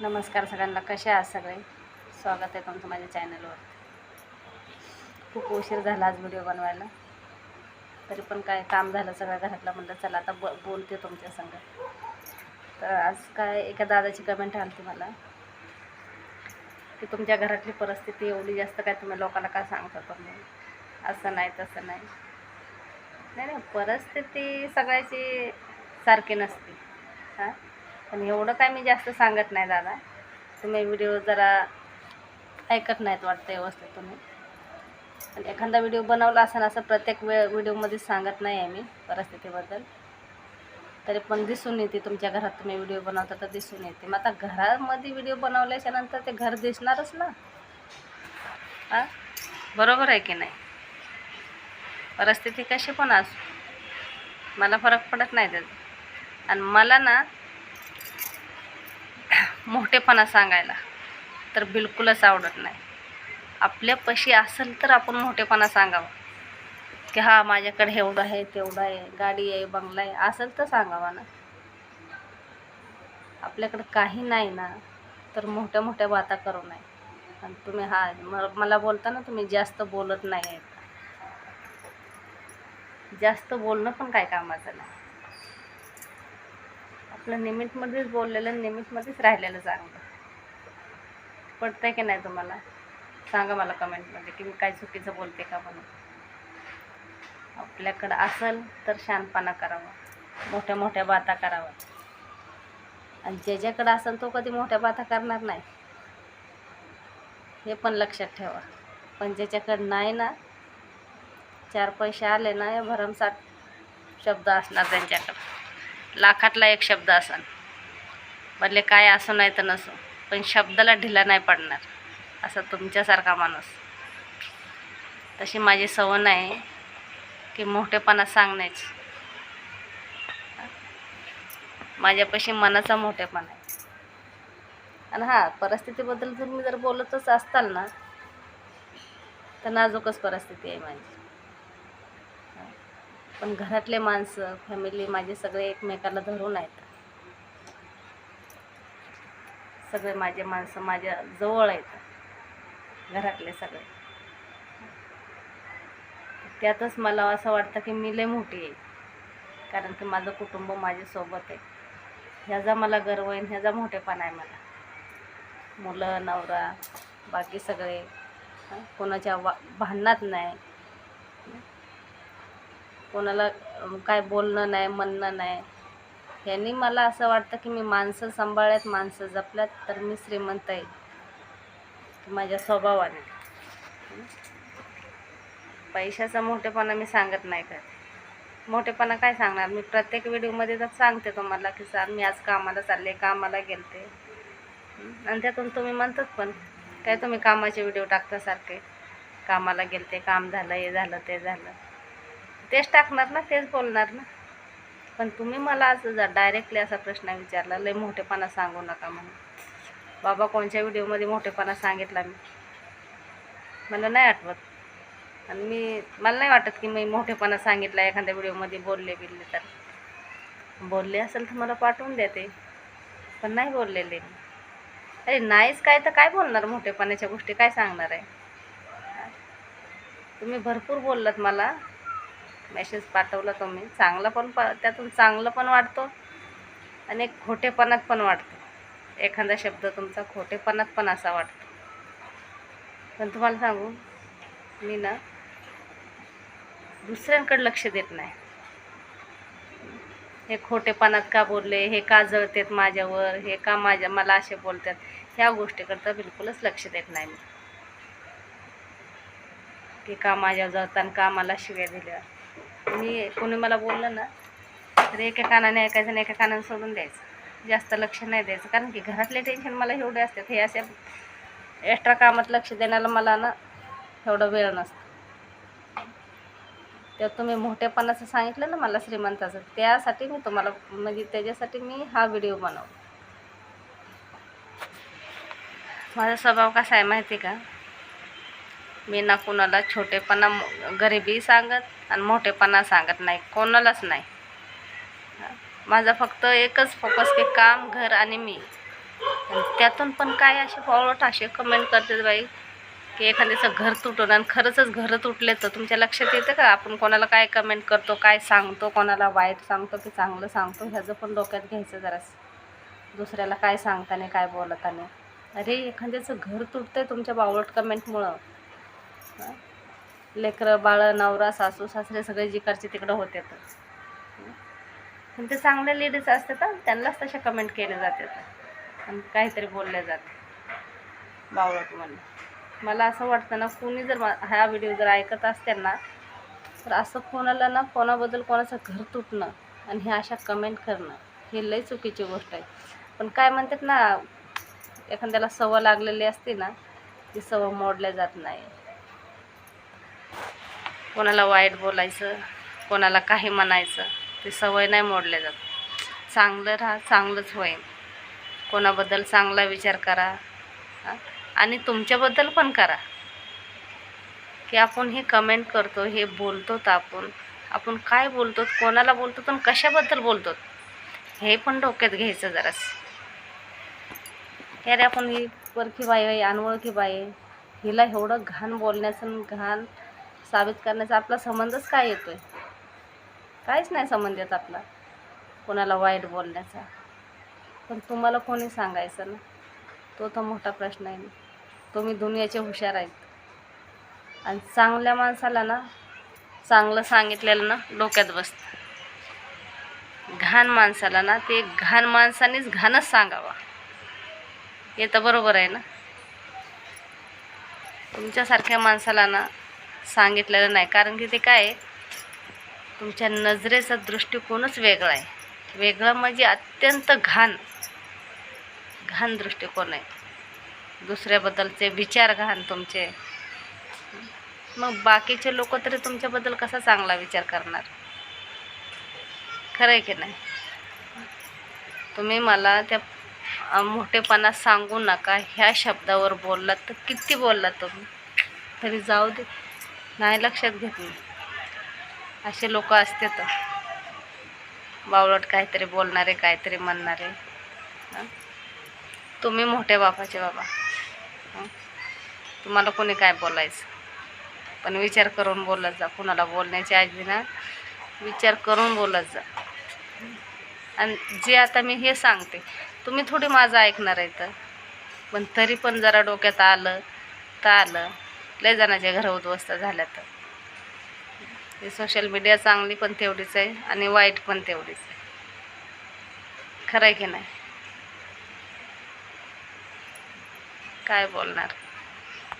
नमस्कार सगळ्यांना कसे आहात सगळे? स्वागत आहे तुमचं माझ्या चॅनलवर खूप उशीर झाला आज व्हिडिओ बनवायला. तरी पण काय काम झालं सगळ्या घरातलं म्हणलं चला आता ब बोलते तुमच्या संग. तर आज काय एका दादाची कमेंट आली मला की तुमच्या घरातली परिस्थिती एवढी जास्त काय तुम्ही लोकांना काय सांगता तुम्ही? असं नाही तसं नाही. नाही नाही परिस्थिती सगळ्याची सारखी नसते. हां? पण एवढं काय मी जास्त सांगत नाही दादा. तुम्ही व्हिडिओ जरा ऐकत नाहीत वाटतं व्यवस्थित तुम्ही. पण एखादा व्हिडिओ बनवला असं असं प्रत्येक वेळ व्हिडिओमध्ये सांगत नाही आहे मी परिस्थितीबद्दल. तरी पण दिसून येते तुमच्या घरात तुम्ही व्हिडिओ बनवता तर दिसून येते. मग आता घरामध्ये व्हिडिओ बनवल्याच्या नंतर ते घर दिसणारच ना. हां? बरोबर आहे की नाही? परिस्थिती कशी पण असू. मला फरक पडत नाही त्याचा आणि मला ना मोठेपणा सांगायला तर बिलकुलच आवडत नाही. आपल्यापाशी असेल तर आपण मोठेपणा सांगावं. की हा माझ्याकडे एवढं आहे तेवढं आहे गाडी आहे बंगला आहे असेल तर सांगावा ना. आपल्याकडे काही नाही ना तर मोठ्या मोठ्या बाता करू नये. आणि तुम्ही हा म- मला बोलता ना तुम्ही जास्त बोलत नाही. आहेत जास्त बोलणं पण काय कामाचं नाही. आपलं निमिटमध्येच बोललेलं निमिटमध्येच राहिलेलं चांगलं पडतंय की नाही तुम्हाला? सांगा मला कमेंटमध्ये की मी काय चुकीचं बोलते का म्हणून. आपल्याकडं असेल तर शानपणा करावा. मोठ्या मोठ्या बाता करावा आणि ज्याच्याकडं असेल तो कधी मोठ्या बाता करणार नाही. हे पण लक्षात ठेवा. पण ज्याच्याकडं नाही ना चार पैसे आले ना हे भरमसाठ शब्द असणार त्यांच्याकडं. लाखातला एक शब्द असन. भले काय असो नाही तर नसो पण शब्दाला ढिला नाही पडणार असा तुमच्यासारखा माणूस. तशी माझी सवन आहे की मोठेपणा सांगण्याची. माझ्यापाशी मनाचा मोठेपणा आहे. आणि हां परिस्थितीबद्दल तुम्ही जर बोलतच असताल ना तर नाजूकच परिस्थिती आहे माझी. पण घरातले माणसं फॅमिली माझे सगळे एकमेकाला धरून आहेत. सगळे माझे माणसं माझ्या जवळ आहेत. घरातले सगळे. त्यातच मला असं वाटतं की मी लय मोठी आहे. कारण की माझं कुटुंब माझ्यासोबत आहे. ह्याचा मला गर्व आहे ह्याचा मोठेपणा आहे मला. मुलं नवरा बाकी सगळे. कोणाच्या वा भांडणात नाही. कोणाला काय बोलणं नाही म्हणणं नाही. ह्यांनी मला असं वाटतं की मी माणसं सांभाळ्यात माणसं जपल्यात तर मी श्रीमंत आहे. माझ्या स्वभावाने. पैशाचं पैशाचा मोठेपणा मी सांगत नाही का मोठेपणा काय सांगणार? मी प्रत्येक व्हिडिओमध्ये तर सांगते तुम्हाला की सर मी आज कामाला चालले कामाला गेलते. आणि त्यातून तुम्ही म्हणतात पण काय तुम्ही कामाचे व्हिडिओ टाकता सारखे? कामाला गेलते काम झालं हे झालं ते झालं. तेच टाकणार ना तेच बोलणार ना. पण तुम्ही मला आज डायरेक्टली असा प्रश्न विचारला लय मोठेपणा सांगू नका म्हणून. बाबा कोणत्या व्हिडिओमध्ये मोठेपणा सांगितला मी? मला नाही आठवत. आणि मी मला नाही वाटत की मी मोठेपणा सांगितला एखाद्या व्हिडिओमध्ये बोलले बिलले तर. बोलले असेल तर मला पाठवून द्या ते. पण नाही बोललेले अरे नाहीच काय तर काय बोलणार? मोठेपणाच्या गोष्टी काय सांगणार आहे? तुम्ही भरपूर बोललात मला. मेसेज पाठवला तुम्ही चांगलं पण प त्यातून चांगलं पण वाटतो आणि एक खोटेपणात पण वाटतो. एखादा शब्द तुमचा खोटेपणात पण असा वाटतो. पण तुम्हाला सांगू मी ना दुसऱ्यांकडे लक्ष देत नाही. हे खोटेपणात का बोलले? हे का जळतेत माझ्यावर? हे का माझ्या मला असे बोलतात? ह्या गोष्टीकरता बिलकुलच लक्ष देत नाही मी. की का माझ्या जळताना का मला शिव्या दिल्या? मी कोणी मला बोललं ना तर एका कानाने ऐकायचं आणि एका कानाने सोडून द्यायचं. जास्त लक्ष नाही द्यायचं. कारण की घरातले टेन्शन मला एवढे असतात हे असे एक्स्ट्रा कामात लक्ष देण्याला मला ना एवढं वेळ नसतं. तर तुम्ही मोठेपणाचं सांगितलं ना मला श्रीमंताचं त्यासाठी मी तुम्हाला म्हणजे त्याच्यासाठी मी हा व्हिडिओ बनवला. माझा स्वभाव कसा आहे माहिती आहे का? मी ना कोणाला छोटेपणा गरिबी सांगत आणि मोठेपणा सांगत नाही. कोणालाच नाही. माझा फक्त एकच फोकस की काम घर आणि मी. त्यातून पण काय असे फॉरवर्ड असे कमेंट करते बाई की एखाद्याचं घर तुटून आणि खरंच घर तुटले तर तुमच्या लक्षात येतं का? आपण कोणाला काय कमेंट करतो काय सांगतो कोणाला वाईट सांगतो की चांगलं सांगतो ह्याचं पण डोक्यात घ्यायचं जरास. दुसऱ्याला काय सांगताना काय बोलताना. अरे एखाद्याचं घर तुटतंय तुमच्या बावळट कमेंटमुळं लेकरं बाळं नवरा सासू सासरे सगळे जिकडचे तिकडं होते तर. पण ते चांगल्या लेडीज असतात त्यांनाच तशा कमेंट केल्या जातात. आणि काहीतरी बोलले जाते. बावळट म्हणून. मला असं वाटतं ना कोणी जर हा व्हिडिओ जर ऐकत असतील ना तर असं कोणाला ना कोणाबद्दल कोणाचं घर तुटणं आणि हे अशा कमेंट करणं हे लई चुकीची गोष्ट आहे. पण काय म्हणतात ना एखाद्याला सवय लागलेली असते ना ती सवय मोडल्या जात नाही. कोणाला वाईट बोलायचं कोणाला काही म्हणायचं ती सवय नाही मोडल्या जात. चांगलं राहा चांगलंच होईल. कोणाबद्दल चांगला विचार करा आणि तुमच्याबद्दल पण करा. की आपण हे कमेंट करतो हे बोलतो तर आपण. आपण काय बोलतो कोणाला बोलतो आणि कशाबद्दल बोलतो हे पण डोक्यात घ्यायचं जरास. अरे आपण ही परखी बाई आहे अनोळखी बाई आहे हिला एवढं घाण बोलण्याचं घाण साबित करण्याचा आपला संबंधच काय येतो आहे काहीच नाही संबंध येत आपला कोणाला वाईट बोलण्याचा. पण तुम्हाला कोणी सांगायचं ना? तो तर मोठा प्रश्न आहे. ना तुम्ही दुनियाचे हुशार आहेत. आणि चांगल्या माणसाला ना चांगलं सांगितलेलं ना डोक्यात बसतं. घाण माणसाला ना ते घाण माणसानेच घाणच सांगावा. हे तर बरोबर आहे ना? तुमच्यासारख्या माणसाला ना सांगितलेलं नाही. कारण की ते काय तुमच्या नजरेचा दृष्टिकोनच वेगळा आहे. वेगळं म्हणजे अत्यंत घाण. घाण दृष्टिकोन आहे. दुसऱ्याबद्दलचे विचार घाण तुमचे. मग बाकीचे लोक तरी तुमच्याबद्दल कसा चांगला विचार करणार? खरं आहे की नाही? तुम्ही मला त्या मोठेपणा सांगू नका. ह्या शब्दावर बोललात तर किती बोललात तुम्ही? तरी जाऊ दे. नाही लक्षात घेत नाही. असे लोक असते तर बावळट काहीतरी बोलणारे काहीतरी म्हणणारे. तुम्ही मोठ्या बापाचे बाबा. तुम्हाला कोणी काय बोलायचं? पण विचार करून बोलत जा. कुणाला बोलण्याची आजी ना विचार करून बोलत जा. आणि जे आता मी हे सांगते तुम्ही थोडी माझं ऐकणार आहे तर पण तरी पण जरा डोक्यात आलं तर आलं. लय जणाच्या घरं उद्ध्वस्त झाल्या तर. ही सोशल मीडिया चांगली पण तेवढीच आहे आणि वाईट पण तेवढीच आहे. खरं आहे की नाही? काय बोलणार?